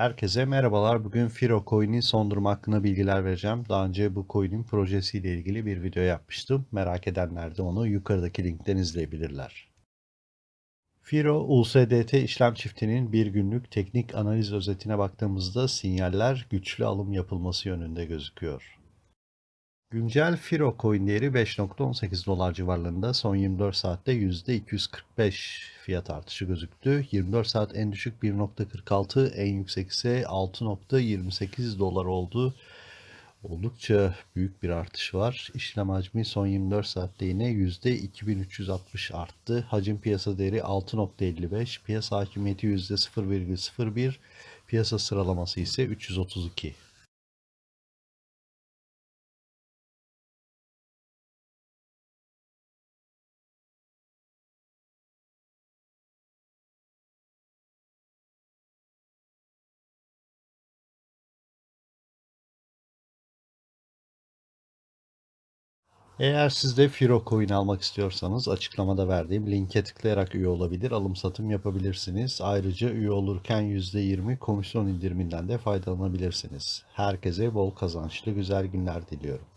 Herkese merhabalar. Bugün Firo Coin'in son durumu hakkında bilgiler vereceğim. Daha önce bu coin'in projesiyle ilgili bir video yapmıştım. Merak edenler de onu yukarıdaki linkten izleyebilirler. Firo USDT işlem çiftinin bir günlük teknik analiz özetine baktığımızda sinyaller güçlü alım yapılması yönünde gözüküyor. Güncel Firo coin değeri 5.18 dolar civarlarında son 24 saatte %245 fiyat artışı gözüktü. 24 saat en düşük 1.46 en yüksek ise 6.28 dolar oldu. Oldukça büyük bir artış var. İşlem hacmi son 24 saatte yine %2360 arttı. Hacim piyasa değeri 6.55, piyasa hakimiyeti %0,01, piyasa sıralaması ise 332. Eğer siz de Firo Coin almak istiyorsanız açıklamada verdiğim linke tıklayarak üye olabilir, alım satım yapabilirsiniz. Ayrıca üye olurken %20 komisyon indiriminden de faydalanabilirsiniz. Herkese bol kazançlı güzel günler diliyorum.